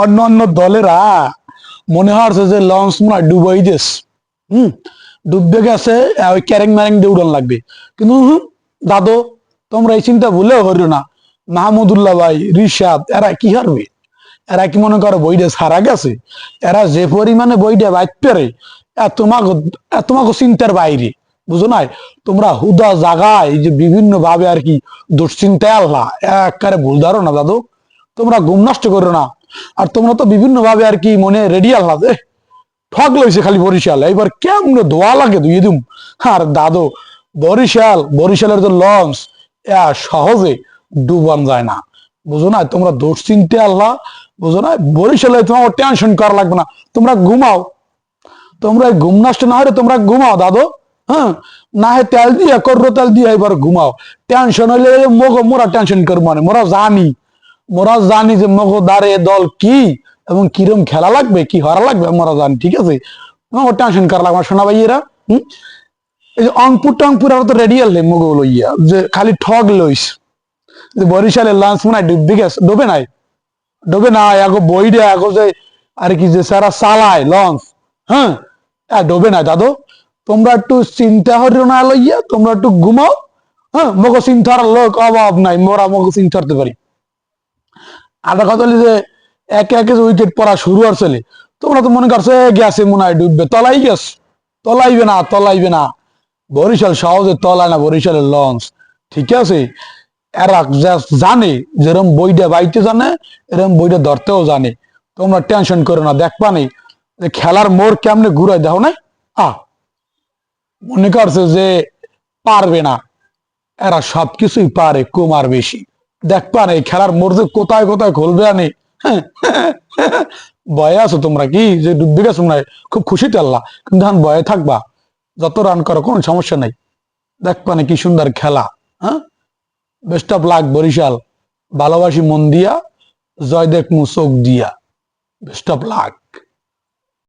অন্য অন্য দলেরা মনে হচ্ছে যে লঞ্চ মনে হয় ডুবাই দেশ। হম? ডুববে গেছে ওই ক্যারেং ম্যারেং দিয়ে উড়ান লাগবে। কিন্তু দাদু, তোমরা এই চিন্তা ভুলেও হরিও না। মাহমুদুল্লাহ ভাই, রিশাদ, এরা কি হারবে? এরা কি মনে করো বইটা সারা গেছে? এরা যে পরিমাণে বইটা বাইক পেরে তোমাকে তোমাকে চিন্তার বাইরে। বুঝো নাই? তোমরা হুদা জাগায় যে বিভিন্ন ভাবে আর কি দুশ্চিন্তায় আল্লাহ। একারে ভুল ধারো না দাদু। তোমরা ঘুম নষ্ট করো না। আর তোমরা তো বিভিন্ন ভাবে আর কি মনে রেডি আল্লাহ ঠক লইছে খালি বরিশাল। এইবার কেমনে ধোয়া লাগে দুই দিম? আর দাদু, বরিশাল, বরিশালের যে লঞ্চ সহজে ডুবান যায় না। বুঝো না, তোমরা দুশ্চিন্তে আল্লাহ, বুঝো না, বরিশালে তোমার টেনশন করা লাগবে না। তোমরা ঘুমাও। তোমরা ঘুম নষ্ট না হলে তোমরা ঘুমাও, দাদু। হ্যাঁ? না হয় তেল দিয়ে, করো তেল দিয়ে এবার ঘুমাও। টেনশন হলে মোরা টেনশন করব মানে মোরা জানি। মোরা জানি যে মগ দাঁড়ে দল কি এবং কিরম খেলা লাগবে, কি হারা লাগবে মোরা জানি ঠিক আছে? আমার টেনশন করা লাগবে শোনা ভাইয়েরা, হুম? এই যে অঙ্কুর টঙ্কুর আর তো রেডি আনলে মগ লইয়া, যে খালি ঠগ লইস। যে বরিশালের লঞ্চ মনে হয় ডুববে গেছে, ডুবে নাই? ডুবে না এখন বইটা এখন যে, আর কি যে সারা চালায় লঞ্চ হ্যাঁ? ডোবে না দাদু। তোমরা একটু চিন্তা হরিও না লইয়া, তোমরা একটু ঘুমাও হ্যাঁ? মগ চিন্তার লোক অভাব নাই, মোরা মগ চিন্তা পারি। আর কথা যে একে একে যে উইকেট পড়া শুরু আর চলে। তোমরা তো মনে করছ "এ, গেছে মনে হয় ডুববে তলাই গেছ তলাইবে না তলাইবে না। বরিশাল সহজে তলায় না বরিশালের লঞ্চ। ঠিক আছে? এরা জানে যেরম বইটা বাইতে জানে এরম বইটা ধরতেও জানে। তোমরা টেনশন করো না দেখবা নেই। যে খেলার মোড় কেমনে ঘুরাই দেখো না? আ মনে করছে যে পারবে না। এরা সবকিছুই পারে কুমার বেশি। দেখবা নেই খেলার মোড় কোথায় কোথায় খুলবে আনে হ্যাঁ, ভয়ে আছো তোমরা কি? যে ডুববে গেছো তোমরা? খুব খুশিতে আল্লাহ। কিন্তু এখন ভয়ে থাকবা। যত রান করো কোনো সমস্যা নাই। দেখবা না কি সুন্দর খেলা হ্যাঁ? Best of luck Barishal. ভালোবাসি মন দিয়া জয় দেখ মু চোখ দিয়া। Best of lakh